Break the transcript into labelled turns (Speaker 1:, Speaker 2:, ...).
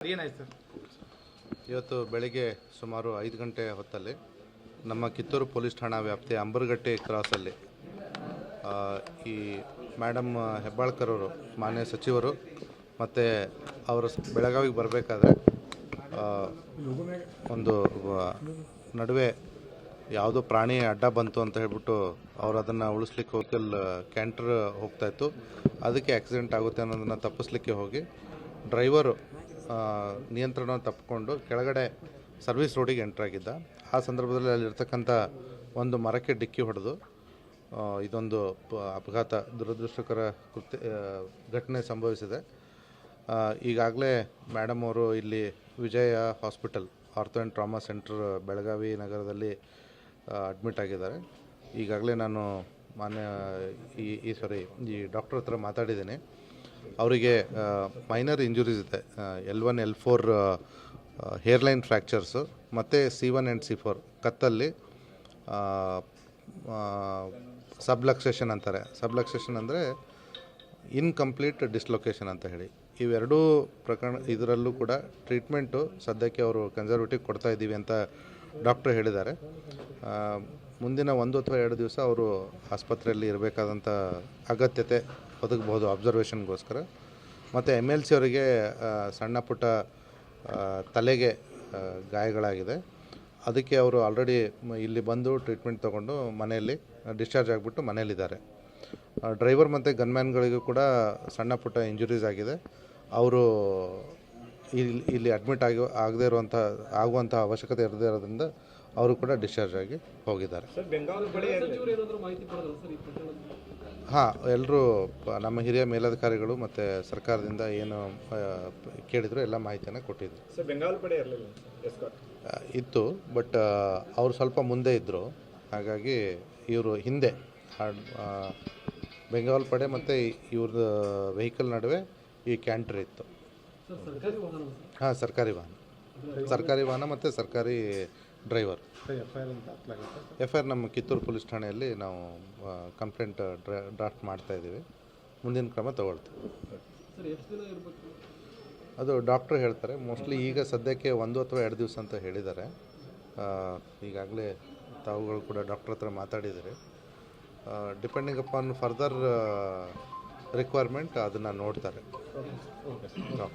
Speaker 1: ಏನಾಯ್ತು
Speaker 2: ಇವತ್ತು ಬೆಳಿಗ್ಗೆ ಸುಮಾರು ಐದು ಗಂಟೆ ಹೊತ್ತಲ್ಲಿ ನಮ್ಮ ಕಿತ್ತೂರು ಪೊಲೀಸ್ ಠಾಣಾ ವ್ಯಾಪ್ತಿಯ ಅಂಬರ್ಗಟ್ಟೆ ಕ್ರಾಸಲ್ಲಿ ಈ ಮೇಡಮ್ ಹೆಬ್ಬಾಳ್ಕರ್ ಅವರು, ಮಾನ್ಯ ಸಚಿವರು ಮತ್ತು ಅವರು ಬೆಳಗಾವಿಗೆ ಬರಬೇಕಾದ್ರೆ ಒಂದು ನಡುವೆ ಯಾವುದೋ ಪ್ರಾಣಿ ಅಡ್ಡ ಬಂತು ಅಂತ ಹೇಳ್ಬಿಟ್ಟು ಅವ್ರು ಅದನ್ನು ಉಳಿಸ್ಲಿಕ್ಕೆ ಹೋಗಲ್ ಕ್ಯಾಂಟರ್ ಹೋಗ್ತಾಯಿತ್ತು ಅದಕ್ಕೆ ಆಕ್ಸಿಡೆಂಟ್ ಆಗುತ್ತೆ ಅನ್ನೋದನ್ನು ತಪ್ಪಿಸ್ಲಿಕ್ಕೆ ಹೋಗಿ ಡ್ರೈವರು ನಿಯಂತ್ರಣ ತಪ್ಪಿಕೊಂಡು ಕೆಳಗಡೆ ಸರ್ವಿಸ್ ರೋಡಿಗೆ ಎಂಟ್ರಾಗಿದ್ದ. ಆ ಸಂದರ್ಭದಲ್ಲಿ ಅಲ್ಲಿರ್ತಕ್ಕಂಥ ಒಂದು ಮರಕ್ಕೆ ಡಿಕ್ಕಿ ಹೊಡೆದು ಇದೊಂದು ಅಪಘಾತ ದುರದೃಷ್ಟಕರ ಕೃತ್ಯ ಘಟನೆ ಸಂಭವಿಸಿದೆ. ಈಗಾಗಲೇ ಮೇಡಮ್ ಅವರು ಇಲ್ಲಿ Vijaya hospital, ortho and trauma centre Belagavi ನಗರದಲ್ಲಿ ಅಡ್ಮಿಟ್ ಆಗಿದ್ದಾರೆ. ಈಗಾಗಲೇ ನಾನು ಮಾನ್ಯ, ಈ ಈ, ಸಾರಿ, ಈ ಡಾಕ್ಟರ್ ಹತ್ರ ಮಾತಾಡಿದ್ದೀನಿ. ಅವರಿಗೆ ಮೈನರ್ ಇಂಜುರೀಸ್ ಇದೆ. L one L four hairline fractures ಮತ್ತು C one and C four ಕತ್ತಲ್ಲಿ subluxation ಅಂತಾರೆ. ಸಬ್ಲಕ್ಸೇಷನ್ ಅಂದರೆ ಇನ್ಕಂಪ್ಲೀಟ್ ಡಿಸ್ಲೊಕೇಶನ್ ಅಂತ ಹೇಳಿ. ಇವೆರಡೂ ಪ್ರಕರಣ, ಇದರಲ್ಲೂ ಕೂಡ ಟ್ರೀಟ್ಮೆಂಟು ಸದ್ಯಕ್ಕೆ ಅವರು ಕನ್ಸರ್ವೇಟಿವ್ ಕೊಡ್ತಾ ಇದ್ದೀವಿ ಅಂತ ಡಾಕ್ಟ್ರು ಹೇಳಿದ್ದಾರೆ. ಮುಂದಿನ ಒಂದು ಅಥವಾ ಎರಡು ದಿವಸ ಅವರು ಆಸ್ಪತ್ರೆಯಲ್ಲಿ ಇರಬೇಕಾದಂಥ ಅಗತ್ಯತೆ ಒದಗಬಹುದು ಅಬ್ಸರ್ವೇಷನ್ಗೋಸ್ಕರ ಮತ್ತು ಎಂ ಎಲ್ ಸಿ ಅವರಿಗೆ ಸಣ್ಣ ಪುಟ್ಟ ತಲೆಗೆ ಗಾಯಗಳಾಗಿದೆ. ಅದಕ್ಕೆ ಅವರು ಆಲ್ರೆಡಿ ಇಲ್ಲಿ ಬಂದು ಟ್ರೀಟ್ಮೆಂಟ್ ತೊಗೊಂಡು ಮನೆಯಲ್ಲಿ ಡಿಸ್ಚಾರ್ಜ್ ಆಗಿಬಿಟ್ಟು ಮನೆಯಲ್ಲಿದ್ದಾರೆ. ಡ್ರೈವರ್ ಮತ್ತು ಗನ್ಮ್ಯಾನ್ಗಳಿಗೂ ಕೂಡ ಸಣ್ಣ ಪುಟ್ಟ ಇಂಜುರೀಸ್ ಆಗಿದೆ. ಅವರು ಇಲ್ಲಿ ಇಲ್ಲಿ ಅಡ್ಮಿಟ್ ಆಗಿ, ಆಗದೇ ಇರುವಂಥ, ಆಗುವಂಥ ಅವಶ್ಯಕತೆ ಇರದೇ ಇರೋದ್ರಿಂದ ಅವರು ಕೂಡ ಡಿಸ್ಚಾರ್ಜ್ ಆಗಿ ಹೋಗಿದ್ದಾರೆ. ಹಾಂ ಎಲ್ಲರೂ ನಮ್ಮ ಹಿರಿಯ ಮೇಲಧಿಕಾರಿಗಳು ಮತ್ತು ಸರ್ಕಾರದಿಂದ ಏನು ಕೇಳಿದ್ರು ಎಲ್ಲ ಮಾಹಿತಿಯನ್ನು ಕೊಟ್ಟಿದ್ರು.
Speaker 3: ಸರ್ ಬೆಂಗಾಲ್ ಇರಲಿಲ್ಲ ಎಸ್ಕಾಟ್
Speaker 2: ಆ, ಇತ್ತು ಬಟ್ ಅವರು ಸ್ವಲ್ಪ ಮುಂದೆ ಇದ್ದರು ಹಾಗಾಗಿ ಇವರು ಹಿಂದೆ ಬೆಂಗಾಲ್ ಪಡೆ ಮತ್ತು ಇವ್ರದ್ದು ವೆಹಿಕಲ್ ನಡುವೆ ಈ ಕ್ಯಾಂಟ್ರಿ ಇತ್ತು. ಹಾಂ ಸರ್ಕಾರಿ ವಾಹನ. ಸರ್ಕಾರಿ ವಾಹನ ಮತ್ತು ಸರ್ಕಾರಿ ಡ್ರೈವರ್.
Speaker 1: ಎಫ್ ಐ ಆರ್
Speaker 2: ನಮ್ಮ ಕಿತ್ತೂರು ಪೊಲೀಸ್ ಠಾಣೆಯಲ್ಲಿ ನಾವು ಕಂಪ್ಲೇಂಟ್ ಡ್ರಾಫ್ಟ್ ಮಾಡ್ತಾ ಇದ್ದೀವಿ. ಮುಂದಿನ ಕ್ರಮ ತಗೊಳ್ತೀವಿ. ಅದು ಡಾಕ್ಟ್ರು ಹೇಳ್ತಾರೆ. ಮೋಸ್ಟ್ಲಿ ಈಗ ಸದ್ಯಕ್ಕೆ ಒಂದು ಅಥವಾ ಎರಡು ದಿವಸ ಅಂತ ಹೇಳಿದ್ದಾರೆ. ಈಗಾಗಲೇ ತಾವುಗಳು ಕೂಡ ಡಾಕ್ಟ್ರ್ ಹತ್ರ ಮಾತಾಡಿದರೆ ಡಿಪೆಂಡಿಂಗ್ ಅಪಾನ್ ಫರ್ದರ್ ರಿಕ್ವೈರ್ಮೆಂಟ್ ಅದನ್ನು ನೋಡ್ತಾರೆ. ಓಕೆ